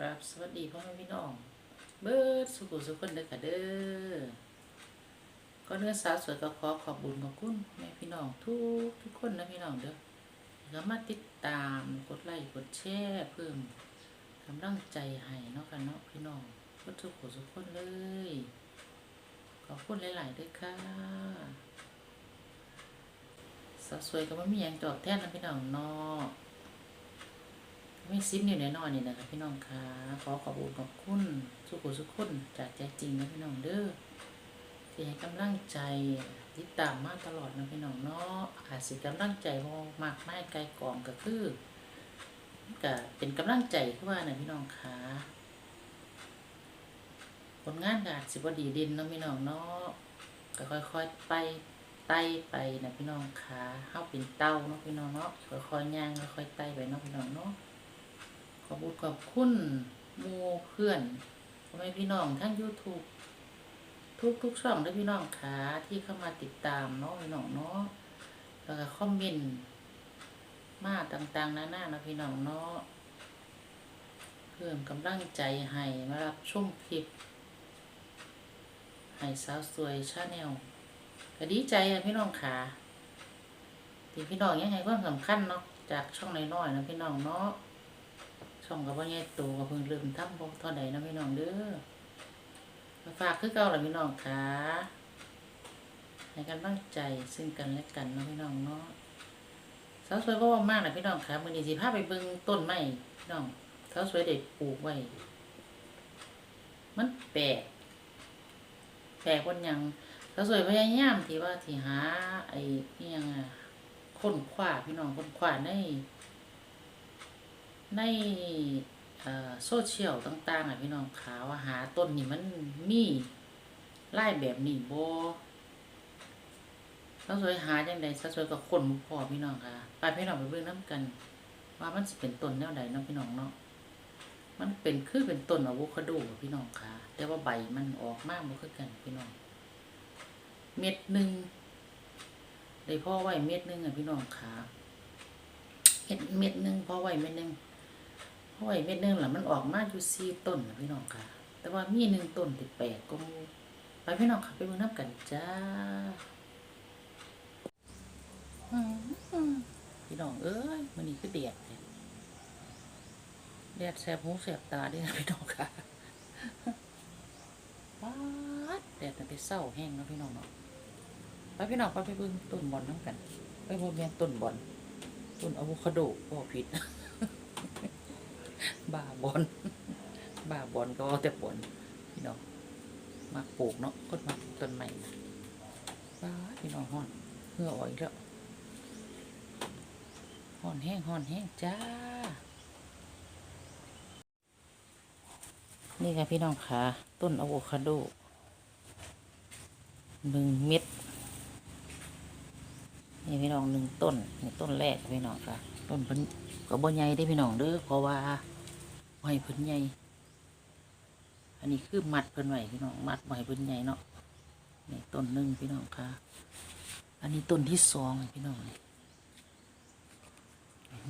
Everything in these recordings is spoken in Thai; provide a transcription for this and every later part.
กราบสวัสดีพ่อแม่พี่น้อง เบิร์ดสุขุสุขคนเด้อค่ะเด้อก็เนื้อสาวสวยก็ขอขอบบุญขอบคุณแม่พี่น้องทุกทุกคนนะพี่น้องเด้อแล้วมาติดตามกดไลค์กดแชร์เพิ่มกำลังใจให้เนาะกันเนาะพี่น้องเบิดสุขุสุขคนเลย ขอบคุณหลายๆเด้วยค่ะสาวสวยก็ไม่มีอย่างตอบแทนนะพี่น้องเนาะ ไม่ซิมอยู่ในนอนนี่นะครับพี่น้องค่ะขอขอบคุณขอบคุณสุขุสุขคนจากใจจริงนะพี่น้องเด้อที่ให้กำลังใจติดตามมาตลอดนะพี่น้องเนาะอาจสิกำลังใจบ่มากไม่ไกลกล่องก็คือก็เป็นกำลังใจขึ้นมานะพี่น้องค่ะผลงานก็อาจสิบดีด่นนะพี่น้องเนาะก็ค่อยๆไปไต่ไปนะพี่น้องค่ะเฮาเป็นเต้าเนาะพี่น้องเนาะค่อยๆย่างค่อยๆไต่ไปเนาะพี่น้องเนาะ ขอบคุณขอบคุณมูเพื่อนพ่อแม่พี่น้องทั้ง YouTube ทุกทุกช่องด้วยพี่น้องค่ะที่เข้ามาติดตามเนาะพี่น้องเนาะแล้วก็คอมเมนต์มาต่างๆนานาเนาะพี่น้องเนาะเพิ่มกำลังใจให้มารับชมคลิปให้สาวสวยชาแนลก็ดีใจอะพี่น้องค่ะที่พี่น้องยังไงก็สำคัญเนาะจากช่องน้อยๆนะพี่น้องเนาะ ช่องกับว่าใหญ่โตกับเพิ่งเริ่มทำบ่เท่าใดนะพี่น้องเด้อมาฝากคือเก่าล่ะพี่น้องค่ะให้กันบ้งใจซึ่งกันและกันนะพี่น้องเนาะสาวสวยบ่ว่ามากนะพี่น้องค่ะมือนี้สิพาไปเบิ่งต้นไม้พี่น้องสาวสวยได้ปลูกไว้ มันแปลกแปลกวันยังสาวสวยพยายามที่ว่าที่หาไอ้นี่ยังอะค้นคว้าพี่น้องค้นคว้าใน ในโซเชียลต่างๆอะพี่น้องขาว่าหาต้นนี่มันมีไล่แบบนี้บ่สาวสวยหาจังไดสาวสวยก็คนบ่พอพี่น้องค่ะไปพี่น้องไปเบิ่งนํกัน ว่ามันสิเป็นต้นแนวใดเนาะพี่น้องเนาะมันเป็นคือเป็นต้นอะโวคาโดพี่น้องค่ะ แต่ว่าใบมันออกมากบ่คือกันพี่น้อง เม็ดหนึ่งได้พ่อไว้เม็ดหนึ่งอะพี่น้องค่ะเม็ดเม็ดหนึ่งพ่อไว้เม็ดหนึ่ง พอไว้เม็ดนึงแล้วมันออกมาอยู่สี่ต้นนะพี่น้องค่ะ แต่ว่ามีหนึ่งต้นที่แปลกก็มูไปพี่น้องค่ะไปเบิ่งน้ำกันจ้าอืมพี่น้องเอ้ยมันนี่คือแดดเนี่ยแดดแสบหูแสบตาเด้วยนะพี่น้องค่ะป๊าดแดดน่ไปเศร้าแห้งนะพี่น้องเนาะไปพี่น้องไปไปเบิ่งต้นบอนน้ำกัน ไปเบิ่งแมงต้นบอนต้นอะโวคาโดบ่ผิด บ้าบอนบ้าบอนก็เอาแต่ผลพี่น้องมาปลูกเนาะคนมาต้นใหม่นะบ้าพี่น้องห่อนเหื่ออ่อยแล้วห่อนแห้งห่อนแห้งจ้า นี่ค่ะพี่น้องค่ะต้นอะโวคาโดหนึ่งเม็ดนี่พี่น้องหนึ่งต้นนี่ต้นแรกพี่น้องค่ะ ต้นเพิ่นก็บ่ใหญ่ได้พี่น้องเด้อเพราะว่า ให้เพิ่นใหญ่อันนี้คือมัดเพิ่นไว้พี่น้องมัดบ่ให้เพิ่นใหญ่เนาะนี่ต้นหนึ่งพี่น้องค่ะอันนี้ต้นที่สองพี่น้องนี่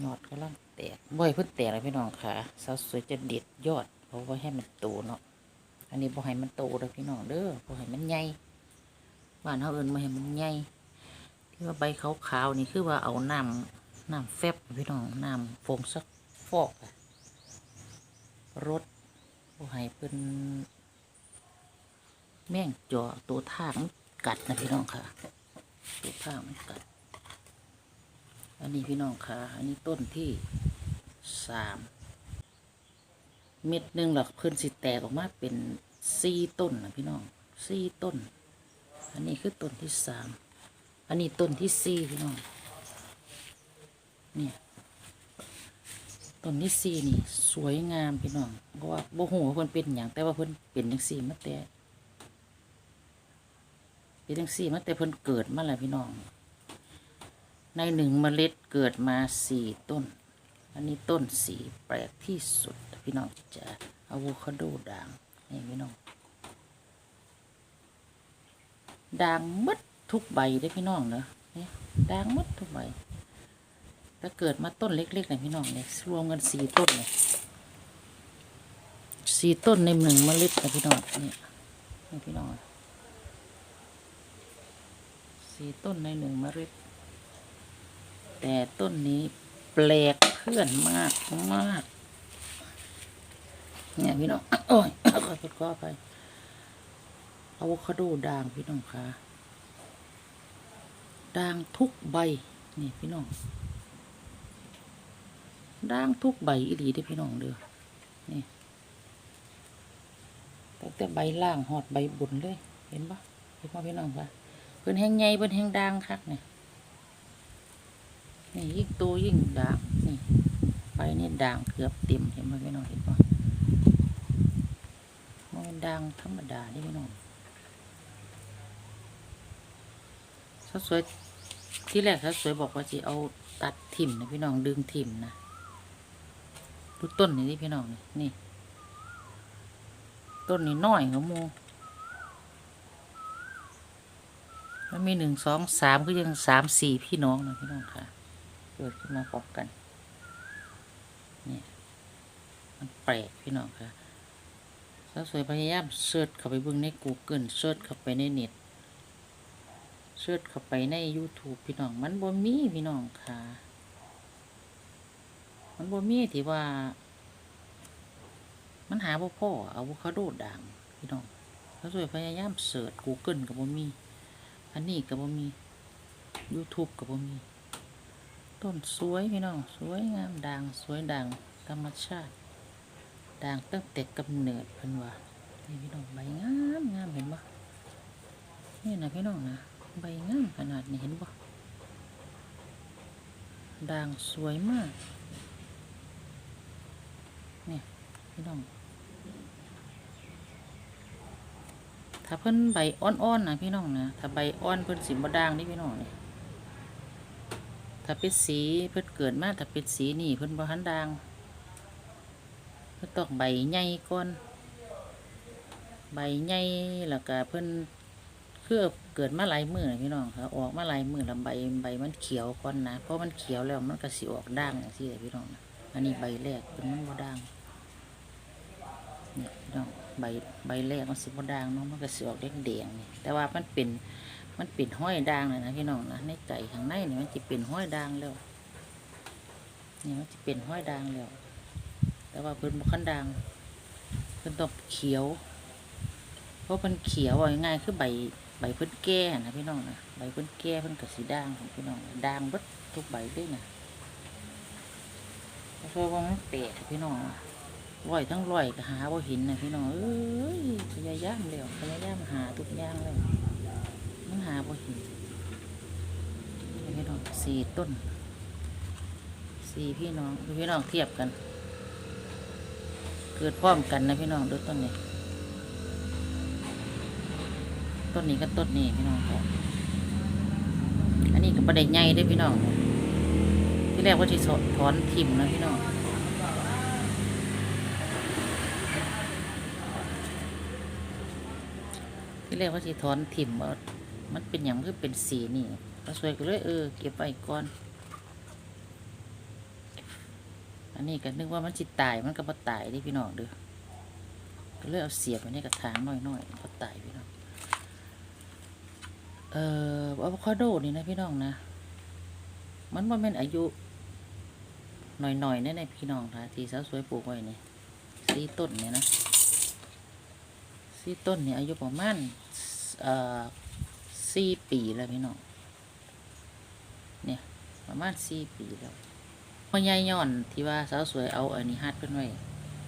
ยอดกำลังแตกบ่ให้เพิ่นแตกเลยพี่น้องค่ะสาวสวยจะเด็ดยอด เพราะว่าให้มันโตเนาะอันนี้บ่ให้มันโตเด้อพี่น้องเด้อบ่ให้มันใหญ่บ้านเฮาเอิ้นบ่ให้มันใหญ่ที่ว่าใบขาวๆนี่คือว่าเอาน้ำน้ำแฟบพี่น้องน้ำฟงสักฟอกอะ รดบ่ให้เป็นแม่งจาะตัวทากมันกัดนะพี่น้องค่ะ ตัวทากมันกัด อันนี้พี่น้องค่ะ อันนี้ต้นที่สามเม็ดหนึ่งหลักเพิ่นสิแตกออกมาเป็นสี่ต้นนะพี่น้องสี่ต้น อันนี้คือต้นที่สามอันนี้ต้นที่สี่พี่น้องเนี่ย ต้นที่สี่นี่ สวยงามพี่น้องเพราะว่าบ่หูว่าเพิ่นเป็นอย่างแต่ว่าเพิ่นเป็นจังสี่มาแต่เป็นจังสี่มาแต่เพิ่นเกิดมาแล้วพี่น้อง ในหนึ่งเมล็ดเกิดมาสี่ต้น อันนี้ต้นสีแปลกที่สุด พี่น้องจะอะโวคาโดด่างนี่พี่น้องด่างหมดทุกใบได้พี่น้องเนอะเนี่ยด่างหมดทุกใบ ถ้าเกิดมาต้นเล็กๆเนี่ยพี่น้องเนี่ยรวมกันสี่ต้นเนี่ยสี่ต้นในหนึ่งเมล็ดนะพี่น้องนี่นี่พี่น้องสี่ต้นในหนึ่งเมล็ด แต่ต้นนี้แปลกเพื่อนมากมากเนี่ยพี่น้องโอ้ยขอโทษขอไปอะโวคาโดด่างพี่น้องค่ะด่างทุกใบ นี่พี่น้อง ด่างทุกใบอีหลีเด้พี่น้องเด้อนี่ตั้งแต่ใบล่างหอดใบบนเลย เห็นปะเห็นปะพี่น้องปะเพิ่นแห้งใหญ่เพิ่นแห้งด่างคักเนี่ยนี่ยิ่งโตยิ่งด่างนี่ใบนี่ด่างเกือบเต็มเห็นไหมพี่น้องเห็นปะมันด่างธรรมดานี่พี่น้องสวยที่แรกสาสวยบอกว่าจะเอาตัดถิ่มนะพี่น้องดึงถิ่มนะ ดูต้นนี่ที่พี่น้องนี่นี่ ต้นนี้น้อยของโมมันมีหนึ่งสองสามก็ยังสามสี่พี่น้องนะพี่น้องค่ะเกิดขึ้นมาพร้อมกันเนี่ยมันแปลกพี่น้องค่ะสาวสวยพยายามเสิร์ชเข้าไปเบิ่งใน Google เสิร์ชเข้าไปในเน็ตเสิร์ชเข้าไปใน YouTube พี่น้อง มันบ่มีพี่น้องค่ะ มันบ่มีที่ว่า มันหาบ่พ่อเอาวคาโดด่างพี่น้องสาสวยพยายามเสิร์ช Google ก็บ่มี อันนี้ก็บ่มี YouTube ก็บ่มี ต้นสวยพี่น้อง สวยงามด่างสวยด่างธรรมชาติด่างตั้งแต่กำเนิดเพิ่นว่านี่พี่น้องใบงามงามเห็นปะนี่นะพี่น้องนะใบงามขนาดนี้เห็นปะด่างสวยมากเนี่ย พี่น้อง ถ้าเพิ่นใบอ่อนๆนะพี่น้องนะถ้าใบอ่อนเพิ่นสิบ่ด่างนี่พี่น้องเนี่ยถ้าเป็นสีเพิ่นเกิดมาถ้าเป็นสีนี่เพิ่นบ่ทันด่างเพิ่นต้องใบใหญ่ก่อนใบใหญ่แล้วก็เพิ่นคือเกิดมาหลายมือนะพี่น้องค่ะออกมาหลายมือแล้วใบใบมันเขียวก่อนนะเพราะมันเขียวแล้วมันก็สิออกด่างจังซี่แหละพี่น้องนะอันนี้ใบแรกเพิ่นมันบ่ด่าง เนี่ยน้องใบใบแรกมันสิบ่ด่างเนาะมันก็สิออกแดงๆนี่แต่ว่ามันเป็นมันเป็นห้อยด่างเลยนะพี่น้องนะในไก่ข้างในนี่มันจะเป็นห้อยด่างแล้วนี่มันจะเป็นห้อยด่างแล้วแต่ว่าเพิ่นบุคันด่างเพิ่นต้องเขียว เพราะเพิ่นเขียวอะง่ายๆคือใบใบเพิ่นแก่นะพี่น้องนะใบเพิ่นแก่เพิ่นก็สีด่างของพี่น้องด่างบดทุกใบเลยนะเพราะว่ามันแปลกอะพี่น้อง ร้อยทั้งร้อยก็หาว่าห็นนะพี่น้องเอ้ยพยายามแล้วพยายามหาทุกอย่างแล้วมันหาบ่เห็นพี่น้องสี่ต้นสี่พี่น้องพี่น้องเทียบกัน เกิดพร้อมกันนะพี่น้องดูต้นนี้ต้นนี้ก็ต้นนี้พี่น้องครับอันนี้ก็ประเด็นใหญ่ด้วยพี่น้องที่แรกว่าจะถอนทิมนะพี่น้อง ที่แรกว่าจะถอนทิมเอามันเป็นอย่างคือเป็นสีนี่ก็สวยก็เลยเออเก็บไว้ก่อน อันนี้ก็นึกว่ามันจิตตายมันก็บ่ตายดิพี่น้องเด้อก็เลยเอาเสียบไว้ในกระถางน้อยๆก็ตายพี่น้อง เอ่ออะโวคาโดนี่นะพี่น้องนะ มันว่าเป็นอายุหน่อยๆแน่ๆพี่น้องค่ะที่สาวสวยปลูกไว้นี่สีต้นเนี่ยนะ สี่ต้นเนี่ยอายุประมาณสี่ปีแล้วพี่น้องเนี่ยประมาณสี่ปีแล้วพ่อใหญ่ย้อนที่ว่าสาวสวยเอาอันนี้ฮัดเพิ่อนไว้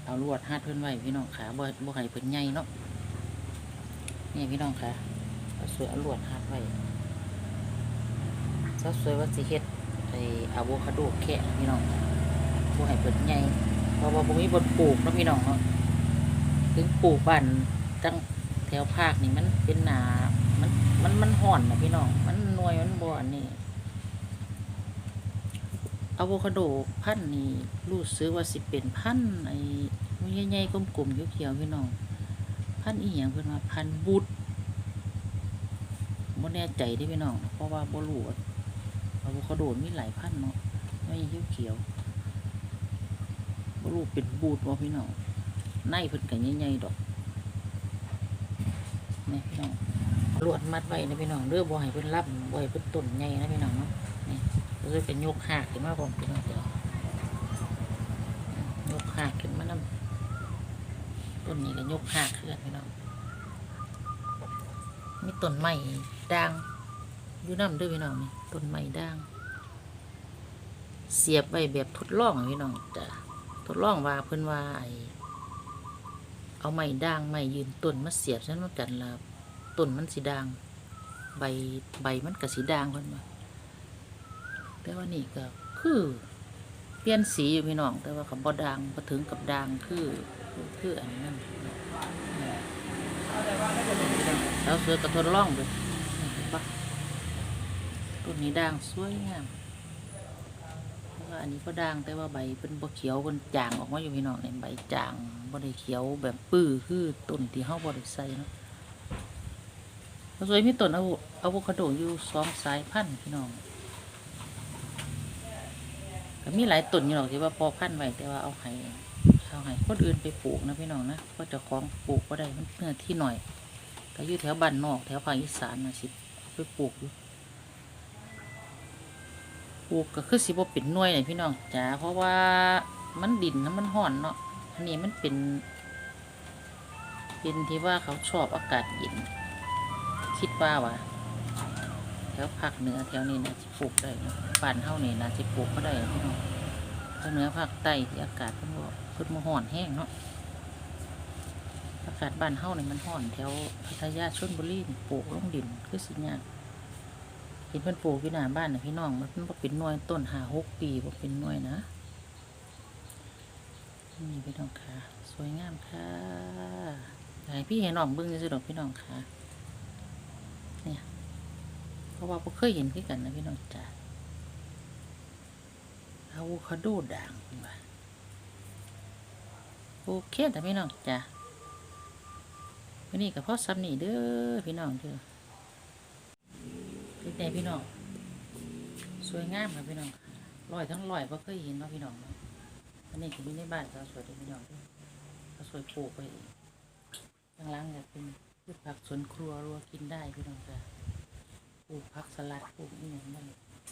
เอาลวดฮัดเพิ่อนไว้พี่น้องขาบ่บ่ให้เพิ่นใหญ่เนาะเนี่ยพี่น้องค่ะสาวสวยเอาลวดฮัดไว้สาวสวยว่าสิเฮ็ดไอ้อะโวคาโดแค่พี่น้องบ่ให้เพิ่นใหญ่เพราะว่าบ่มีบนปลูกเนาะพี่น้องเนาะถึงปลูกบ้าน จังแถวภาคนี่มันเป็นหนา มันมันมันห่อนนะพี่น้อง มันนวยมันบ่อันนี้อะโวคาโดพันธุ์นี่รู้สึกว่าสิเป็นพันธุ์ไอ้มันใหญ่ๆกลมๆเขียวๆพี่น้อง พันธุ์อีหยังเพิ่นว่าพันธุ์บูดบ่แน่ใจเด้พี่น้อง เพราะว่าบ่รู้ว่าอะโวคาโดมีหลายพันธุ์เนาะไม่เขียวๆบ่รู้เป็นบูดบ่พี่น้องในเพิ่นก็ใหญ่ๆดอก นี่พี่น้องลวดมัดไว้นะพี่น้องเด้อบ่ให้เพิ่นรับบ่ให้เพิ่นต้นใหญ่นะพี่น้องเนาะนี่ก็เลยเป็นยกหากขึ้นมาพร้อมพี่น้องเดี๋ยวยกหากขึ้นมานำต้นนี้ก็ยกหากขึ้นพี่น้องมีต้นไม้ด่างอยู่น้ำด้วยพี่น้องนี่ต้นไม้ด่าง เสียบไว้แบบทดลองพี่น้องจ้ะทดลองว่าเพิ่นว่าไอ เอาไม้ด่างไม้ยืนต้นมาเสียบฉันมากันละต้นมันสีด่าง ใบใบมันก็สีด่างเพิ่นว่าแต่ว่านี่ก็คือเปลี่ยนสีอยู่พี่น้อง แต่ว่ากับบ่ด่างบ่ถึงกับด่างคือคืออันนั้นแล้วเสือก็ทดลองเลยต้นนี้ด่างสวยงามเพราะว่า อันนี้ก็ด่างแต่ว่าใบเป็นบ่เขียวเป็นจางออกมาอยู่พี่น้องเนี่ยใบจางบ่ได้เขียวแบบปื้อคือต้นที่เฮาบ่ได้ใส่เนาะสวยมีต้นอะโวอะโวคาโดอยู่สองสายพันธุ์พี่น้องก็มีหลายต้นอยู่หรอกที่ว่าพอพันธุ์ไว้แต่ว่าเอาให้เอาให้คนอื่นไปปลูกนะพี่น้องนะเพราะเจ้องปลูกบ่ได้มันเนื้อที่หน่อยก็อยู่แถวบ้านนอกแถวภาคอีสานนะสิเอาไปปลูกอยู่ ปลูกก็คือสิบ่เป็นหน่วยเลยพี่น้องจ๋าเพราะว่ามันดินนะมันห่อนเนาะอันนี้มันเป็น เป็นที่ว่าเขาชอบอากาศเย็นคิดว่าว่ะแถวภาคเหนือแถวนี้นะสิปลูกได้เนะบ้านเฮานี่นะสิปลูกก็ได้พี่น้องภาคเหนือภาคใต้ที่อากาศเพิ่นบอกเพิ่นมาห่อนแห้งเนาะอากาศบ้านเฮาเนี่ยมันห่อนแถวพัทยาชลบุรีปลูกลงดินคือสิยาก เห็นเพิ่นปลูกอยู่หน้าบ้านนะพี่น้องมันเป็นหน่วยต้นหาหกปีบ่เป็นหน่วยนะนี่พี่น้องค่ะ สวยงามค่ะอยากให้พี่ให้น้องเบิ่งซื่อๆดอกพี่น้องค่ะ เนี่ย เพราะว่าบ่เคยเห็นคือกันนะพี่น้องจ้าอะโวคาโดด่างเพิ่นว่าโอเคแต่พี่น้องจ้าวันนี้ก็พอซ้ำนี่เด้อพี่น้องเด้อ เป็นไงพี่น้องสวยงามค่ะพี่น้องค่ะลอยทั้งลอยเพราะเคยเห็นเนาะพี่น้องเนาะอันนี้คือมีในบ้านเขาสวยเด้อพี่น้องเด้อเขาสวยปลูกไปเองข้างล่างเนี่ยเป็นพืชผักสวนครัวรัวกินได้พี่น้องค่ะปลูกผักสลัดปลูกนี่อย่างนั้น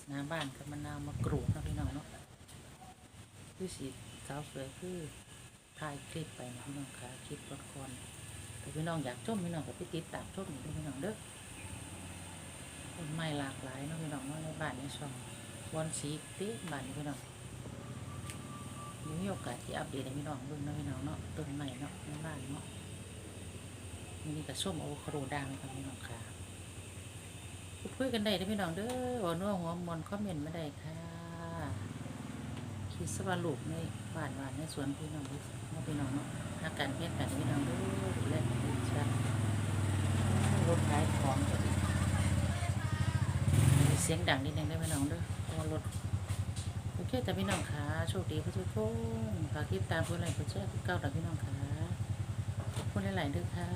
หน้าบ้านกับมะนาวมะกรูดนะพี่น้องเนาะคือสีสาวสวยคือถ่ายคลิปไปนะพี่น้องค่ะคลิปละครแต่พี่น้องอยากชมพี่น้องก็ไปติดตามชมอยู่เด้อพี่น้องเด้อ ต้นไม้หลากหลายเนาะพี่น้องเนาะในบ้านในช่องวันสีต๊บ้านพี่น้องมีโอกาสที่อัปเดตให้พี่น้องเบิ่งเนาะพี่น้องเนาะต้นไม้เนาะในบ้านเนาะมีนี่กับส้มโวคาโดด่างครับพี่น้องค่ะพูดคุยกันได้เด้อพี่น้องเด้อว่านัวหัวมอนคอมเมนต์มาได้ค่ะคิดสวาลูกในบ้านบ้านในสวนพี่น้องเนาะพี่น้องเนาะอาการเพี้ยงกันพี่น้องเด้อดูแลดีชัดรถขายของ สียงดังนิดนึงได้ไหมน้องเด้อเพราะว่ารถโอเคแต่พี่น้องขาโชคดีผู้ช่วยพงฝากคลิปตามเพื่อนอะไรเพื่อนแชร์เก้าแต่พี่น้องขาขอบคุณหลายๆเด้อค่ะ